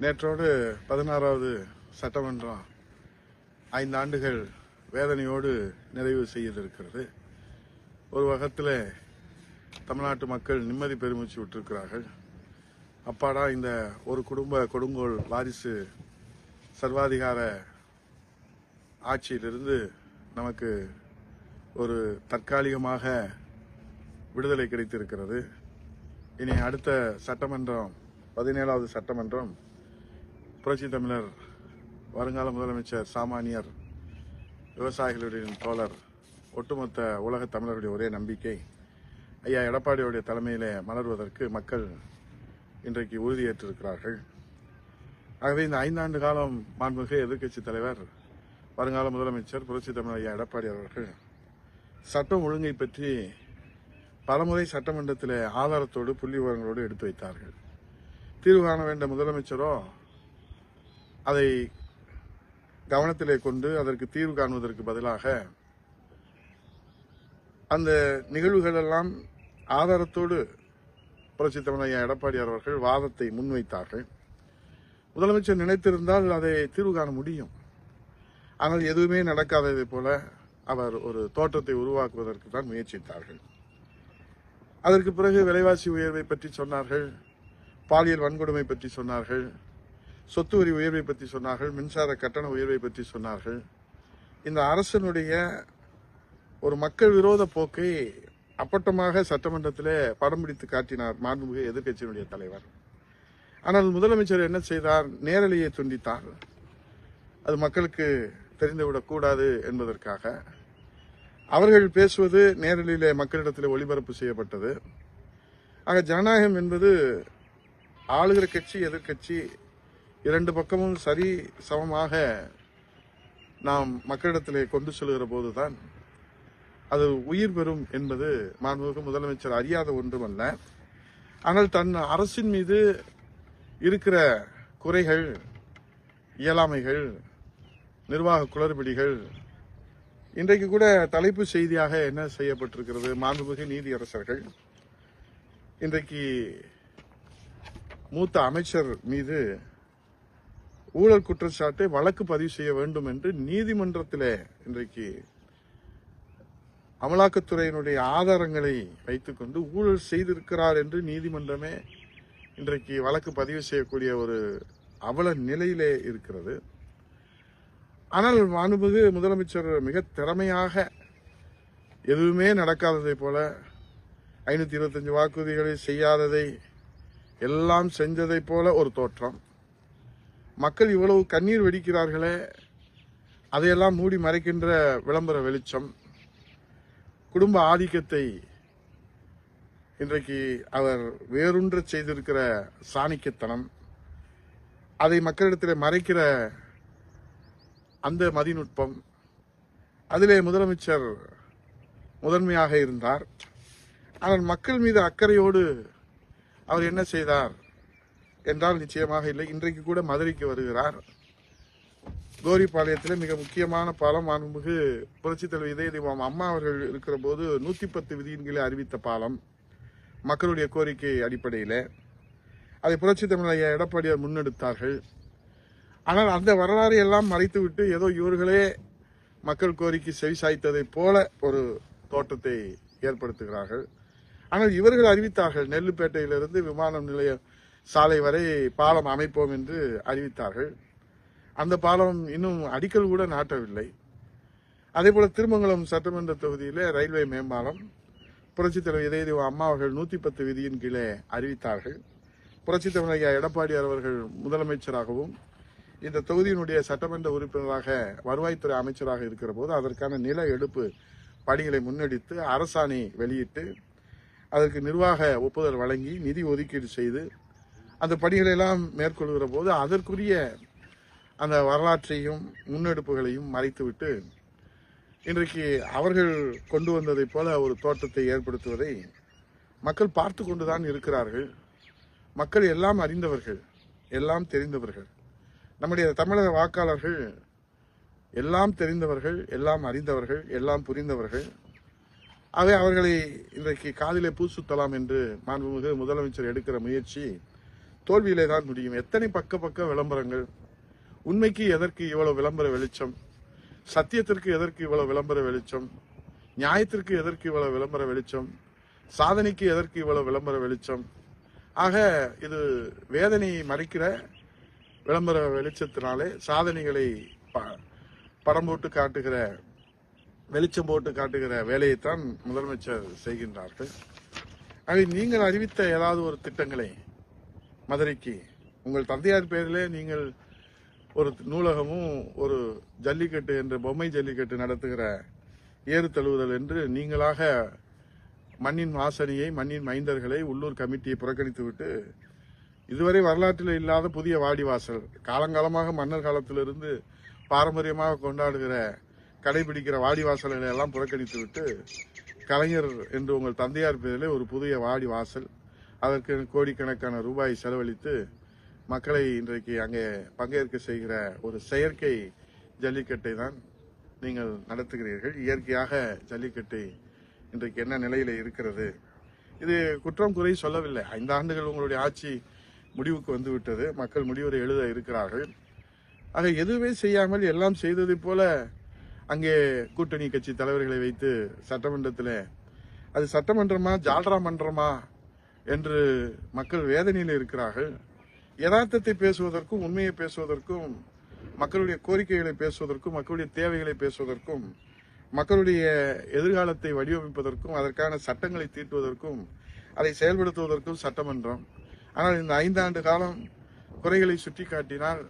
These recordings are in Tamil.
நேற்றோடு பதினாறாவது சட்டமன்றம் ஐந்து ஆண்டுகள் வேதனையோடு நிறைவு செய்திருக்கிறது. ஒரு வகத்தில் தமிழ்நாட்டு மக்கள் நிம்மதி பெருமூச்சு விட்டிருக்கிறார்கள். அப்பாடா இந்த ஒரு குடும்ப கொடுங்கோல் வாரிசு சர்வாதிகார ஆட்சியிலிருந்து நமக்கு ஒரு தற்காலிகமாக விடுதலை கிடைத்திருக்கிறது. இனி அடுத்த சட்டமன்றம் பதினேழாவது சட்டமன்றம் புரட்சி தமிழர் வருங்கால முதலமைச்சர் சாமானியர் விவசாயிகளுடைய தோழர் ஒட்டுமொத்த உலக தமிழருடைய ஒரே நம்பிக்கை ஐயா எடப்பாடியுடைய தலைமையிலே மலர்வதற்கு மக்கள் இன்றைக்கு உறுதியேற்றிருக்கிறார்கள். ஆகவே இந்த ஐந்தாண்டு காலம் மாண்புமிகு எதிர்க்கட்சி தலைவர் வருங்கால முதலமைச்சர் புரட்சி தமிழர் ஐயா எடப்பாடி அவர்கள் சட்டம் ஒழுங்கை பற்றி பலமுறை சட்டமன்றத்தில் ஆதாரத்தோடு புள்ளி விவரங்களோடு எடுத்து வைத்தார்கள். தீர்வு காண வேண்ட முதலமைச்சரோ அதை கவனத்திலே கொண்டு அதற்கு தீர்வு காணுவதற்கு பதிலாக அந்த நிகழ்வுகளெல்லாம் ஆதாரத்தோடு புரட்சி தமிழையா எடப்பாடியார் அவர்கள் வாதத்தை முன்வைத்தார்கள். முதலமைச்சர் நினைத்திருந்தால் அதை தீர்வு காண முடியும். ஆனால் எதுவுமே நடக்காததை போல அவர் ஒரு தோற்றத்தை உருவாக்குவதற்கு தான் முயற்சித்தார்கள். அதற்கு பிறகு விலைவாசி உயர்வை பற்றி சொன்னார்கள். பாலியல் வன்கொடுமை பற்றி சொன்னார்கள். சொத்து வரி உயர்வை பற்றி சொன்னார்கள் மின்சார கட்டண உயர்வை பற்றி சொன்னார்கள். இந்த அரசனுடைய ஒரு மக்கள் விரோத போக்கை அப்பட்டமாக சட்டமன்றத்திலே படம் பிடித்து காட்டினார் மாண்புமிகு எதிர்கட்சியினுடைய தலைவர். ஆனால் முதலமைச்சர் என்ன செய்தார்? நேரலையை துண்டித்தார். அது மக்களுக்கு தெரிந்துவிடக்கூடாது என்பதற்காக. அவர்கள் பேசுவது நேரலையிலே மக்களிடத்தில் ஒளிபரப்பு செய்யப்பட்டது. ஆக ஜனநாயகம் என்பது ஆளுகிற கட்சி எதிர்க்கட்சி இரண்டு பக்கமும் சரி சமமாக நாம் மக்களிடத்திலே கொண்டு செல்கிற போதுதான் அது உயிர் பெறும் என்பது மாண்புமிகு முதலமைச்சர் அறியாத ஒன்றுமல்ல. ஆனால் தன் அரசின் மீது இருக்கிற குறைகள் இயலாமைகள் நிர்வாக குளறுபடிகள் இன்றைக்கு கூட தலைப்பு செய்தியாக என்ன செய்யப்பட்டிருக்கிறது? மாண்புமிகு நீதியரசர்கள் இன்றைக்கு மூத்த அமைச்சர் மீது ஊழல் குற்றச்சாட்டை வழக்கு பதிவு செய்ய வேண்டும் என்று நீதிமன்றத்திலே இன்றைக்கு அமலாக்கத்துறையினுடைய ஆதாரங்களை வைத்துக்கொண்டு ஊழல் செய்திருக்கிறார் என்று நீதிமன்றமே இன்றைக்கு வழக்கு பதிவு செய்யக்கூடிய ஒரு அவல நிலையிலே இருக்கிறது. ஆனால் மாண்புமிகு முதலமைச்சர் மிக திறமையாக எதுவுமே நடக்காததை போல ஐநூற்றி இருபத்தஞ்சு வாக்குறுதிகளை செய்யாததை எல்லாம் செஞ்சதை போல ஒரு தோற்றம். மக்கள் இவ்வளவு கண்ணீர் வெடிக்கிறார்களே அதையெல்லாம் மூடி மறைக்கின்ற விளம்பர வெளிச்சம் குடும்ப ஆதிக்கத்தை இன்றைக்கு அவர் வேறொன்று செய்திருக்கிற சாணிக்கத்தனம் அதை மக்களிடத்தில் மறைக்கிற அந்த மதிநுட்பம் அதிலே முதலமைச்சர் முதன்மையாக இருந்தார். ஆனால் மக்கள் மீது அக்கறையோடு அவர் என்ன செய்தார்? என்றால் நிச்சயமாக இல்லை. இன்றைக்கு கூட மதுரைக்கு வருகிறார். கோரிப்பாளையத்தில் மிக முக்கியமான பாலம் மாண்புமிகு புரட்சித் தலைவர் இதய தெய்வம் அம்மா அவர்கள் இருக்கிற போது நூற்றி பத்து விதியின் கீழே அறிவித்த பாலம் மக்களுடைய கோரிக்கை அடிப்படையில். அதை புரட்சி தமிழைய எடப்பாடியார் முன்னெடுத்தார்கள். ஆனால் அந்த வரலாறை எல்லாம் மறைத்துவிட்டு ஏதோ இவர்களே மக்கள் கோரிக்கை செவி சாய்த்ததைப் போல ஒரு தோட்டத்தை ஏற்படுத்துகிறார்கள். ஆனால் இவர்கள் அறிவித்தார்கள் நெல்லுப்பேட்டையிலிருந்து விமான நிலைய சாலை வரை பாலம் அமைப்போம் என்று அறிவித்தார்கள். அந்த பாலம் இன்னும் அடிக்கல் கூட நாட்டவில்லை. அதே போல திருமங்கலம் சட்டமன்ற தொகுதியிலே ரயில்வே மேம்பாலம் புரட்சித் தலைவர் இதயதேவ அம்மா அவர்கள் நூற்றி பத்து விதியின் கீழே அறிவித்தார்கள். புரட்சித் தலைவர் ஐயா எடப்பாடியார் அவர்கள் முதலமைச்சராகவும் இந்த தொகுதியினுடைய சட்டமன்ற உறுப்பினராக வருவாய்த்துறை அமைச்சராக இருக்கிற போது அதற்கான நில எடுப்பு பணிகளை முன்னெடுத்து அரசாணை வெளியிட்டு அதற்கு நிர்வாக ஒப்புதல் வழங்கி நிதி ஒதுக்கீடு செய்து அந்த பணிகளை எல்லாம் மேற்கொள்கிற போது அதற்குரிய அந்த வரலாற்றையும் முன்னெடுப்புகளையும் மறைத்துவிட்டு இன்றைக்கு அவர்கள் கொண்டு வந்ததைப் போல ஒரு தோட்டத்தை ஏற்படுத்துவதை மக்கள் பார்த்து கொண்டுதான் இருக்கிறார்கள். மக்கள் எல்லாம் அறிந்தவர்கள் எல்லாம் தெரிந்தவர்கள். நம்முடைய தமிழக வாக்காளர்கள் எல்லாம் தெரிந்தவர்கள் எல்லாம் அறிந்தவர்கள் எல்லாம் புரிந்தவர்கள். ஆகவே அவர்களை இன்றைக்கு காதிலே பூ சுத்தலாம் என்று மாண்புமிகு முதலமைச்சர் எடுக்கிற முயற்சி தோல்வியிலே தான் முடியும். எத்தனை பக்க பக்க விளம்பரங்கள்? உண்மைக்கு எதற்கு இவ்வளவு விளம்பர வெளிச்சம்? சத்தியத்திற்கு எதற்கு இவ்வளவு விளம்பர வெளிச்சம்? நியாயத்திற்கு எதற்கு இவ்வளவு விளம்பர வெளிச்சம்? சாதனைக்கு எதற்கு இவ்வளவு விளம்பர வெளிச்சம்? ஆக இது வேதனையை மறைக்கிற விளம்பர வெளிச்சத்தினாலே சாதனைகளை ப- படம் போட்டு காட்டுகிற வெளிச்சம் போட்டு காட்டுகிற வேலையைத்தான் முதலமைச்சர் செய்கின்றார்கள். ஆக நீங்கள் அறிவித்த ஏதாவது ஒரு திட்டங்களை மதுரைக்கு. உங்கள் தந்தையார் பேரிலே நீங்கள் ஒரு நூலகமும் ஒரு ஜல்லிக்கட்டு என்ற பொம்மை ஜல்லிக்கட்டு நடத்துகிற ஏறு தழுவுதல் என்று நீங்களாக மண்ணின் வாசனையை மண்ணின் மைந்தர்களை உள்ளூர் கமிட்டியை புறக்கணித்துவிட்டு இதுவரை வரலாற்றில் இல்லாத புதிய வாடிவாசல் காலங்காலமாக மன்னர் காலத்திலிருந்து பாரம்பரியமாக கொண்டாடுகிற கடைபிடிக்கிற வாடிவாசல்களை எல்லாம் புறக்கணித்துவிட்டு கலைஞர் என்று உங்கள் தந்தையார் பேரிலே ஒரு புதிய வாடி வாசல் அதற்கு கோடிக்கணக்கான ரூபாய் செலவழித்து மக்களை இன்றைக்கு அங்கே பங்கேற்க செய்கிற ஒரு செயற்கை ஜல்லிக்கட்டை தான் நீங்கள் நடத்துகிறீர்கள். இயற்கையாக ஜல்லிக்கட்டை இன்றைக்கு என்ன நிலையில் இருக்கிறது? இது குற்றம் குறை சொல்லவில்லை. ஐந்து ஆண்டுகள் உங்களுடைய ஆட்சி முடிவுக்கு வந்துவிட்டது. மக்கள் முடிவுரை எழுத இருக்கிறார்கள். ஆக எதுவுமே செய்யாமல் எல்லாம் செய்தது போல அங்கே கூட்டணி கட்சி தலைவர்களை வைத்து சட்டமன்றத்தில் அது சட்டமன்றமா ஜால்ரா மன்றமா என்று மக்கள் வேதனையில் இருக்கிறார்கள். யதார்த்தத்தை பேசுவதற்கும் உண்மையை பேசுவதற்கும் மக்களுடைய கோரிக்கைகளை பேசுவதற்கும் மக்களுடைய தேவைகளை பேசுவதற்கும் மக்களுடைய எதிர்காலத்தை வடிவமைப்பதற்கும் அதற்கான சட்டங்களை தீட்டுவதற்கும் அதை செயல்படுத்துவதற்கும் சட்டமன்றம். ஆனால் இந்த ஐந்தாண்டு காலம் குறைகளை சுட்டிக்காட்டினால்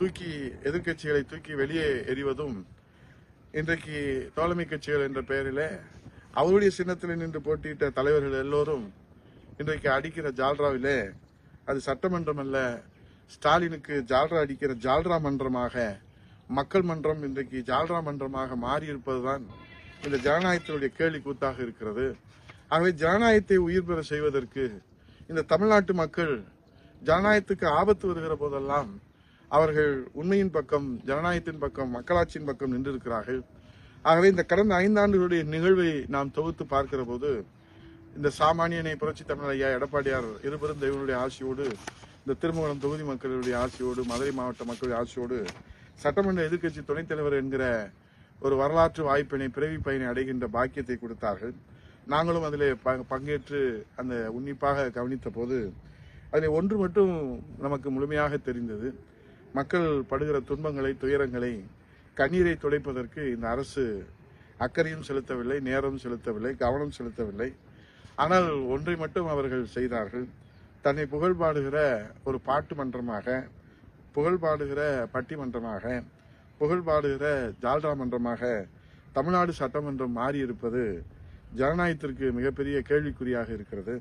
தூக்கி எதிர்க்கட்சிகளை தூக்கி வெளியே எறிவதும் இன்றைக்கு தோழமை கட்சிகள் என்ற பெயரில் அவருடைய சின்னத்தில் நின்று போட்டியிட்ட தலைவர்கள் எல்லோரும் இன்றைக்கு அடிக்கிற ஜால்ராவிலே அது சட்டமன்றம் அல்ல ஸ்டாலினுக்கு ஜால்ரா அடிக்கிற ஜால்ரா மன்றமாக மக்கள் மன்றம் இன்றைக்கு ஜால்ரா மன்றமாக மாறி இருப்பதுதான் இந்த ஜனநாயகத்தினுடைய கேலி கூத்தாக இருக்கிறது. ஆகவே ஜனநாயகத்தை உயிர் பெற செய்வதற்கு இந்த தமிழ்நாட்டு மக்கள் ஜனநாயகத்துக்கு ஆபத்து வருகிற போதெல்லாம் அவர்கள் உண்மையின் பக்கம் ஜனநாயகத்தின் பக்கம் மக்களாட்சியின் பக்கம் நின்றிருக்கிறார்கள். ஆகவே இந்த கடந்த ஐந்தாண்டுகளுடைய நிகழ்வை நாம் தொகுத்து பார்க்கிற போது இந்த சாமானியனை புரட்சி தமிழர் ஐயா எடப்பாடியார் இருபெரும் தெய்வனுடைய ஆட்சியோடு இந்த திருமங்கலம் தொகுதி மக்களுடைய ஆட்சியோடு மதுரை மாவட்ட மக்களுடைய ஆட்சியோடு சட்டமன்ற எதிர்க்கட்சி துணைத் தலைவர் என்கிற ஒரு வரலாற்று வாய்ப்பினை பிறவி பயனை அடைகின்ற பாக்கியத்தை கொடுத்தார்கள். நாங்களும் அதில் பங்கேற்று அந்த உன்னிப்பாக கவனித்த போது அதில் ஒன்று மட்டும் நமக்கு முழுமையாக தெரிந்தது. மக்கள் படுகிற துன்பங்களை துயரங்களை கண்ணீரை துடைப்பதற்கு இந்த அரசு அக்கறையும் செலுத்தவில்லை நேரம் செலுத்தவில்லை கவனம் செலுத்தவில்லை. ஆனால் ஒன்றை மட்டும் அவர்கள் செய்தார்கள். தன்னை புகழ் பாடுகிற ஒரு பாட்டு மன்றமாக புகழ் பாடுகிற பட்டிமன்றமாக புகழ் பாடுகிற ஜால்ரா மன்றமாக தமிழ்நாடு சட்டமன்றம் மாறி இருப்பது ஜனநாயகத்திற்கு மிகப்பெரிய கேள்விக்குறியாக இருக்கிறது.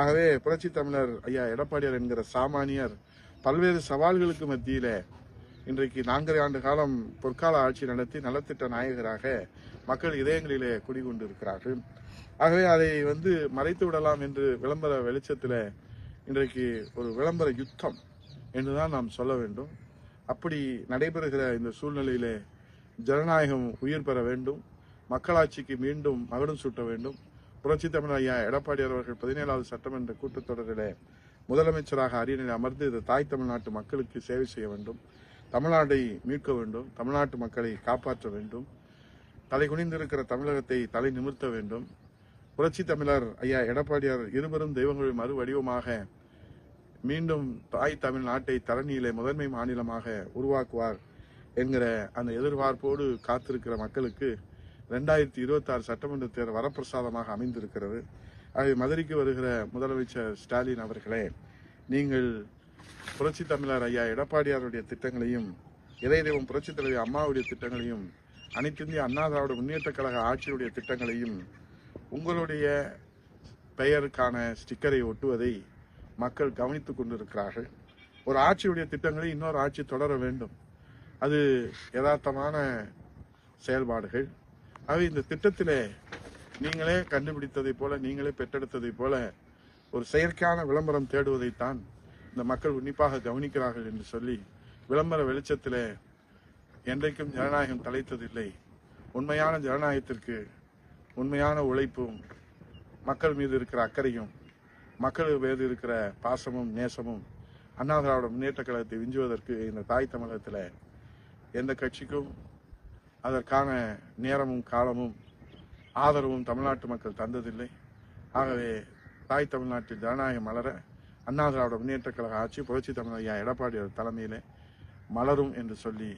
ஆகவே புரட்சி தமிழர் ஐயா எடப்பாடியார் என்கிற சாமானியர் பல்வேறு சவால்களுக்கு மத்தியில இன்றைக்கு நான்கரை ஆண்டு காலம் பொற்கால ஆட்சி நடத்தி நலத்திட்ட நாயகராக மக்கள் இதயங்களிலே குடிகொண்டு இருக்கிறார்கள் ஆகவே அதை வந்து மறைத்து விடலாம் என்று விளம்பர வெளிச்சத்தில் இன்றைக்கு ஒரு விளம்பர யுத்தம் என்றுதான் நாம் சொல்ல வேண்டும். அப்படி நடைபெறுகிற இந்த சூழ்நிலையிலே ஜனநாயகம் உயிர் பெற வேண்டும். மக்களாட்சிக்கு மீண்டும் மகுடம் சூட்ட வேண்டும். புரட்சி தமிழ் ஐயா எடப்பாடி அவர்கள் பதினேழாவது சட்டமன்ற கூட்டத்தொடரிலே முதலமைச்சராக அரியணையில் அமர்ந்து இந்த தாய் தமிழ்நாட்டு மக்களுக்கு சேவை செய்ய வேண்டும். தமிழ்நாட்டை மீட்க வேண்டும் தமிழ்நாட்டு மக்களை காப்பாற்ற வேண்டும் தலை குனிந்திருக்கிற தமிழகத்தை தலை நிமிர்த்த வேண்டும். புரட்சி தமிழர் ஐயா எடப்பாடியார் இருவரும் தெய்வங்களின் மறு வடிவமாக மீண்டும் தாய் தமிழ்நாட்டை தரணியிலே முதன்மை மாநிலமாக உருவாக்குவார் என்கிற அந்த எதிர்பார்ப்போடு காத்திருக்கிற மக்களுக்கு ரெண்டாயிரத்தி இருபத்தி ஆறு சட்டமன்ற தேர்தல் வரப்பிரசாதமாக அமைந்திருக்கிறது. ஆகவே மதுரைக்கு வருகிற முதலமைச்சர் ஸ்டாலின் அவர்களே நீங்கள் புரட்சி தமிழர் ஐயா எடப்பாடியாருடைய திட்டங்களையும் இதய தெய்வம் புரட்சி தலைவர் அம்மாவுடைய திட்டங்களையும் அனைத்து இந்திய அண்ணா திராவிட முன்னேற்ற கழக ஆட்சியுடைய திட்டங்களையும் உங்களுடைய பெயருக்கான ஸ்டிக்கரை ஒட்டுவதை மக்கள் கவனித்துக் கொண்டிருக்கிறார்கள். ஒரு ஆட்சியுடைய திட்டங்களை இன்னொரு ஆட்சி தொடர வேண்டும். அது யதார்த்தமான செயல்பாடுகள். ஆகவே இந்த திட்டத்திலே நீங்களே கண்டுபிடித்ததைப் போல நீங்களே பெற்றெடுத்ததைப் போல ஒரு செயற்கையான விளம்பரம் தேடுவதைத்தான் இந்த மக்கள் உன்னிப்பாக கவனிக்கிறார்கள் என்று சொல்லி விளம்பர வெளிச்சத்திலே என்றைக்கும் ஜனநாயகம் தலைத்ததில்லை. உண்மையான ஜனநாயகத்திற்கு உண்மையான உழைப்பும் மக்கள் மீது இருக்கிற அக்கறையும் மக்கள் மீது இருக்கிற பாசமும் நேசமும் அண்ணா திராவிட முன்னேற்ற கழகத்தை விஞ்சுவதற்கு இந்த தாய் தமிழகத்தில் எந்த கட்சிக்கும் அதற்கான நேரமும் காலமும் ஆதரவும் தமிழ்நாட்டு மக்கள் தந்ததில்லை. ஆகவே தாய் தமிழ்நாட்டில் ஜனநாயகம் மலர அண்ணா திராவிட முன்னேற்ற கழக ஆட்சி புரட்சி தமிழ் ஐயா எடப்பாடி தலைமையிலே மலரும் என்று சொல்லி